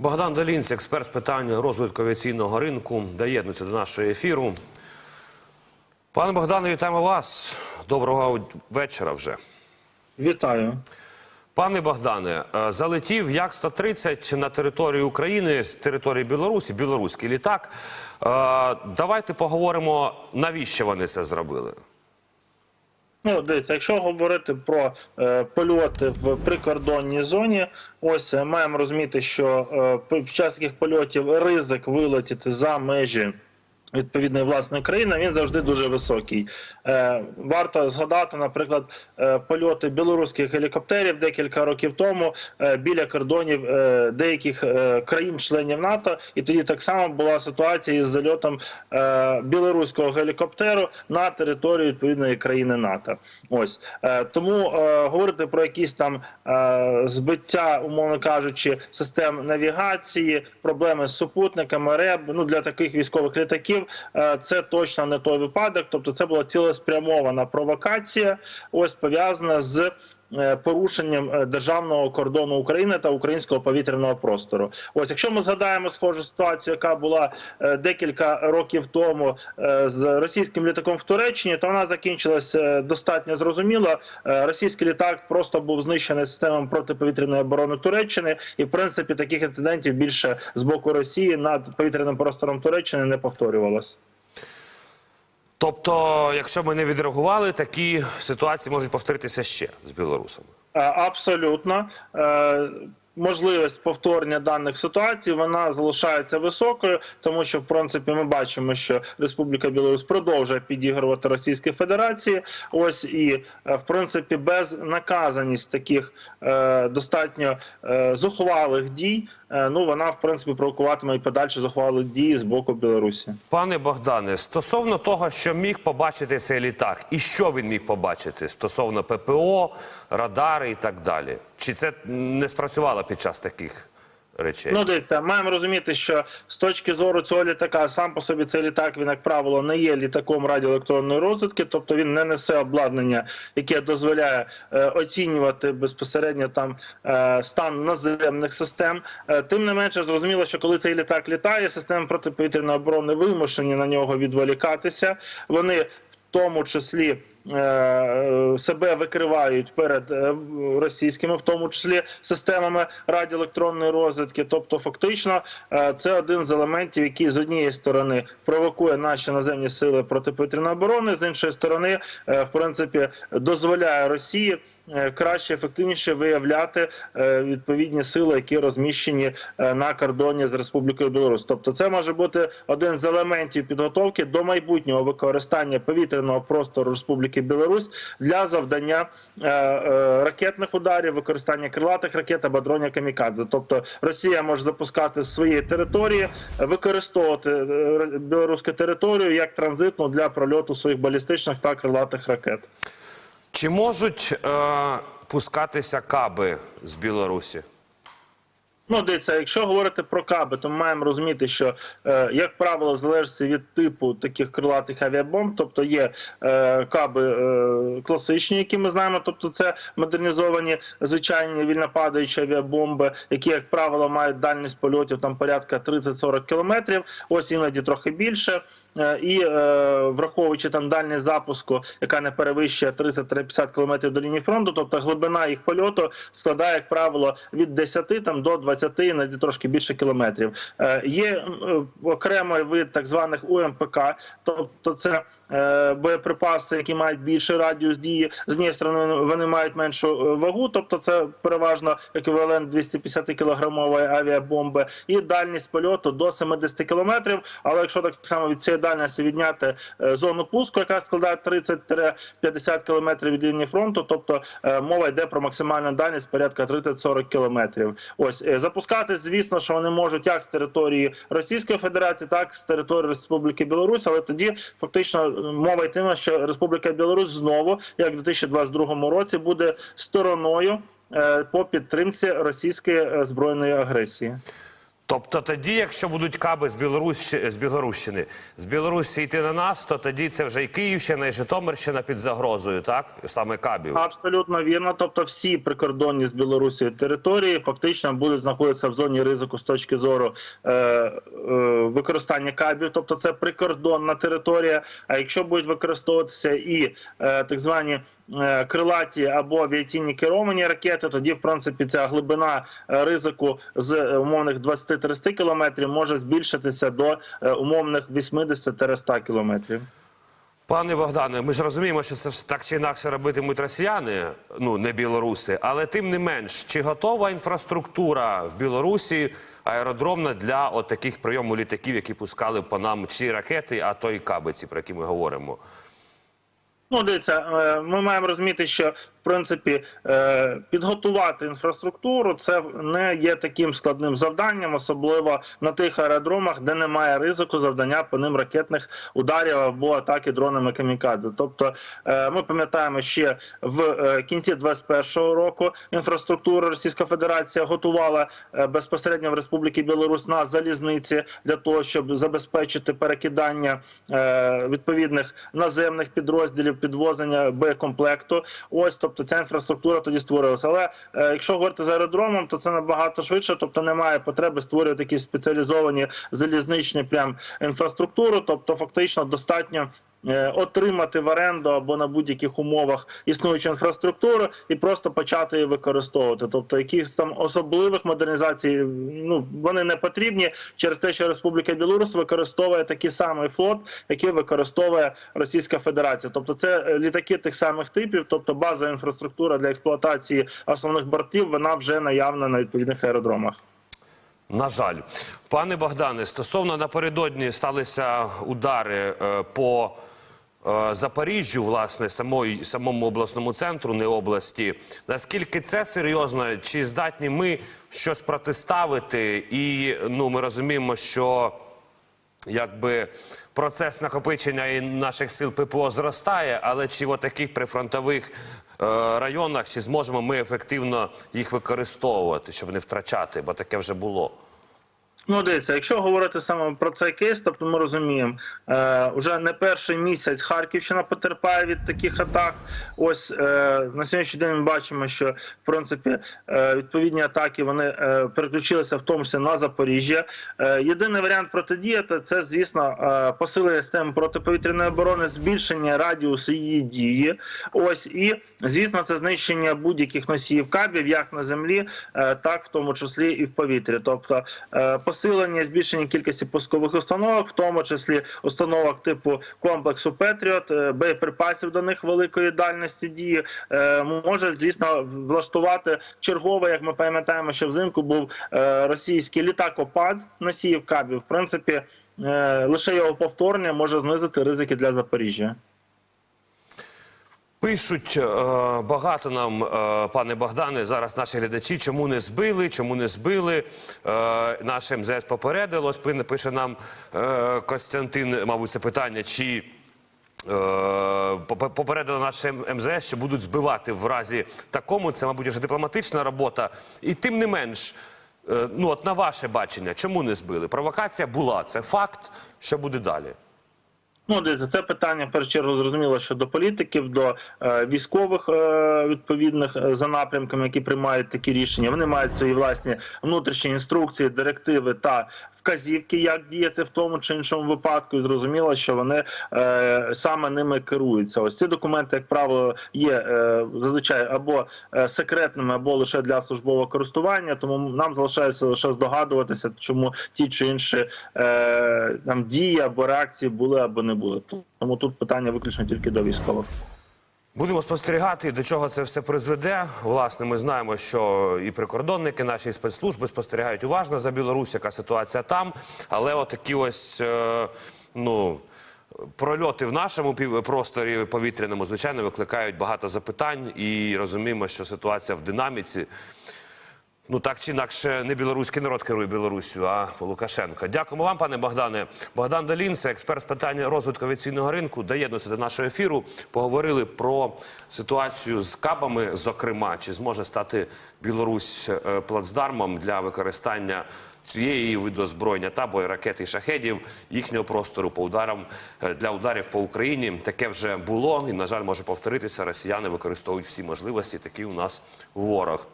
Богдан Долінць, експерт з питань розвитку авіаційного ринку, доєднується до нашого ефіру. Пане Богдане, вітаємо вас. Доброго вечора вже. Вітаю. Пане Богдане, е, залетів Як-130 на територію України з території Білорусі, білоруський літак. Е, Давайте поговоримо, навіщо вони це зробили. Ну, дивіться, якщо говорити про е, польоти в прикордонній зоні, ось е, маємо розуміти, що е, під час таких польотів ризик вилетіти за межі. Відповідної власної країни він завжди дуже високий. Е, варто згадати, наприклад, е, польоти білоруських гелікоптерів декілька років тому е, біля кордонів е, деяких е, країн-членів НАТО, і тоді так само була ситуація із зальотом е, білоруського гелікоптеру на територію відповідної країни НАТО. Ось е, тому е, говорити про якісь там е, збиття, умовно кажучи, систем навігації, проблеми з супутниками, РЕБ, ну для таких військових літаків е, це точно не той випадок. Тобто, це була цілеспрямована провокація, ось пов'язана з. Е, Порушенням е, державного кордону України та українського повітряного простору. Ось, якщо ми згадаємо схожу ситуацію, яка була е, декілька років тому з російським літаком в Туреччині, то вона закінчилася достатньо зрозуміло. Російський літак просто був знищений системами протиповітряної оборони Туреччини, і в принципі таких інцидентів більше з боку Росії над повітряним простором Туреччини не повторювалось. Тобто, якщо ми не відреагували, такі ситуації можуть повторитися ще з білорусами. Е, Абсолютно. Можливість повторення даних ситуацій вона залишається високою, тому що в принципі ми бачимо, що Республіка Білорусь продовжує підігрувати Російській Федерації. Ось і е, в принципі безнаказаність таких е, достатньо е, зухвалих дій. е, ну вона в принципі провокуватиме і подальші зухвалі дії з боку Білорусі. Пане Богдане, стосовно того, що міг побачити цей літак, і що він міг побачити стосовно ППО, радари і так далі, чи це не спрацювало під час таких речей? Ну, дивіться, маємо розуміти, що з точки зору цього літака, сам по собі цей літак, він, як правило, не є літаком радіоелектронної розвитки, тобто він не несе обладнання, яке дозволяє е, оцінювати безпосередньо там е, стан наземних систем. Е, тим не менше, зрозуміло, що коли цей літак літає, системи протиповітряної оборони вимушені на нього відволікатися. Вони в тому числі себе викривають перед е, російськими, в тому числі системами радіоелектронної розвідки. Тобто, фактично, е, це один з елементів, який з однієї сторони провокує наші наземні сили протиповітряної оборони, з іншої сторони, е, в принципі, дозволяє Росії е, краще, ефективніше виявляти е, відповідні сили, які розміщені е, на кордоні з Республікою Білорусь. Тобто, це може бути один з елементів підготовки до майбутнього використання повітряного простору Республіки Білорусь для завдання е, е, ракетних ударів, використання крилатих ракет або дронів камікадзе. Тобто Росія може запускати з своєї території, використовувати е, білоруську територію як транзитну для прольоту своїх балістичних та крилатих ракет. Чи можуть е, пускатися каби з Білорусі? Ну, дивіться, якщо говорити про каби, то ми маємо розуміти, що е, як правило, залежить від типу таких крилатих авіабомб, тобто є е, каби е, класичні, які ми знаємо, тобто це модернізовані звичайні вільнопадаючі авіабомби, які, як правило, мають дальність польотів там порядка 30-40 кілометрів, ось іноді трохи більше. Е, і е, враховуючи там дальність запуску, яка не перевищує 30-50 кілометрів до лінії фронту, тобто глибина їх польоту складає, як правило, від 10 там до 20, іноді трошки більше кілометрів. Е, є е, окремий вид так званих УМПК, тобто це е, боєприпаси, які мають більший радіус дії. З однієї сторони вони мають меншу вагу, тобто це переважно еквівалент 250 кілограмової авіабомби, і дальність польоту до 70 кілометрів. Але якщо так само від цієї дальності відняти зону пуску, яка складає 30-50 кілометрів від лінії фронту, тобто мова йде про максимальну дальність порядка 30-40 кілометрів. Ось е, запускати, звісно, що вони можуть як з території Російської Федерації, так і з території Республіки Білорусь, але тоді фактично е, мова йтиме, що Республіка Білорусь знову, як в 2022 році, буде стороною е, по підтримці російської е, збройної агресії. Тобто тоді, якщо будуть каби з Білорусі з Білорусі з Білорусі йти на нас, то тоді це вже і Київщина, і Житомирщина під загрозою, так саме кабів абсолютно вірно. Тобто, всі прикордонні з Білорусі території фактично будуть знаходитися в зоні ризику з точки зору е, е, використання кабів, тобто це прикордонна територія. А якщо будуть використовуватися і е, так звані е, крилаті або авіаційні керовані ракети, тоді в принципі ця глибина е, ризику з е, умовних 20 30 кілометрів може збільшитися до е, умовних 80-100 кілометрів. Пане Богдане, ми ж розуміємо, що це так чи інакше робитимуть росіяни, ну не білоруси, але тим не менш, чи готова інфраструктура в Білорусі аеродромна для от таких прийому літаків, які пускали по нам чи ракети, а то й кабиці, про які ми говоримо? Ну, дивіться, е, ми маємо розуміти, що в принципі е, підготувати інфраструктуру це не є таким складним завданням, особливо на тих аеродромах, де немає ризику завдання по ним ракетних ударів або атаки дронами камікадзе. Тобто, е, ми пам'ятаємо, ще в е, кінці 2021 року інфраструктуру Російська Федерація готувала безпосередньо в Республіки Білорусь на залізниці для того, щоб забезпечити перекидання відповідних наземних підрозділів підвозення боєкомплекту. Ось, тобто ця інфраструктура тоді створилася. Але е, якщо говорити з аеродромом, то це набагато швидше, тобто немає потреби створювати якісь спеціалізовані залізничні прям інфраструктуру. Тобто, фактично достатньо. Е, Отримати в оренду або на будь-яких умовах існуючу інфраструктуру і просто почати її використовувати. Тобто, якихось там особливих модернізацій ну вони не потрібні через те, що Республіка Білорусь використовує такий самий флот, який використовує Російська Федерація. Тобто, це е, літаки тих самих типів, тобто базова інфраструктура для експлуатації основних бортів, вона вже наявна на відповідних аеродромах. На жаль, пане Богдане, стосовно напередодні сталися удари е, по е, Запоріжжю, власне, самої, самому обласному центру, не області. Наскільки це серйозно? Чи здатні ми щось протиставити? І ну, ми розуміємо, що якби процес накопичення і наших сил ППО зростає, але чи в таких прифронтових районах чи зможемо ми ефективно їх використовувати, щоб не втрачати, бо таке вже було. Ну, дивіться, якщо говорити саме про цей кейс, тобто ми розуміємо, е, вже не перший місяць Харківщина потерпає від таких атак. Ось е, на сьогоднішній день ми бачимо, що в принципі е, відповідні атаки вони е, переключилися в тому числі на Запоріжжя. Е, єдиний варіант протидіяти це, звісно, е, посилення системи протиповітряної оборони, збільшення радіусу її дії. Ось і звісно, це знищення будь-яких носіїв кабів, як на землі, е, так в тому числі і в повітрі. Тобто е, посилення, збільшення кількості пускових установок, в тому числі установок типу комплексу Петріот, е, боєприпасів до них великої дальності дії, е, може звісно влаштувати чергове, як ми пам'ятаємо, що взимку був е, російський літакопад носіїв кабів. В принципі, лише його повторення може знизити ризики для Запоріжжя. Пишуть е, багато нам, е, пане Богдане, зараз наші глядачі, чому не збили, чому не збили. Е, наше МЗС попередило. Пише нам Костянтин, мабуть, це питання, чи попе- попередило наше МЗС, що будуть збивати в разі такому. Це, мабуть, вже дипломатична робота. І тим не менш, ну от на ваше бачення, чому не збили? Провокація була, це факт. Що буде далі? Ну, дивіться, це питання в першу чергу зрозуміло, що до політиків, до е, військових е, відповідних е, за напрямками, які приймають такі рішення. Вони мають свої власні внутрішні інструкції, директиви та вказівки, як діяти в тому чи іншому випадку. І зрозуміло, що вони е, саме ними керуються. Ось ці документи, як правило, є е, зазвичай або е, секретними, або лише для службового користування. Тому нам залишається лише здогадуватися, чому ті чи інші е, там дії або реакції були або не були. Тому тут питання виключно тільки до військових. Будемо спостерігати, до чого це все призведе. Власне, ми знаємо, що і прикордонники, наші спецслужби спостерігають уважно за Білорусь, яка ситуація там. Але отакі ось е, ну. Прольоти в нашому просторі повітряному, звичайно, викликають багато запитань і розуміємо, що ситуація в динаміці. Ну так чи інакше, не білоруський народ керує Білоруссю, а Лукашенко. Дякуємо вам, пане Богдане. Богдан Долінце, експерт з питання розвитку авіаційного ринку, доєднується до нашого ефіру. Поговорили про ситуацію з кабами, зокрема, чи зможе стати Білорусь е, плацдармом для використання цієї виду озброєння та боєракет і шахедів їхнього простору по ударам е, для ударів по Україні. Таке вже було і на жаль може повторитися. Росіяни використовують всі можливості. Такий у нас ворог.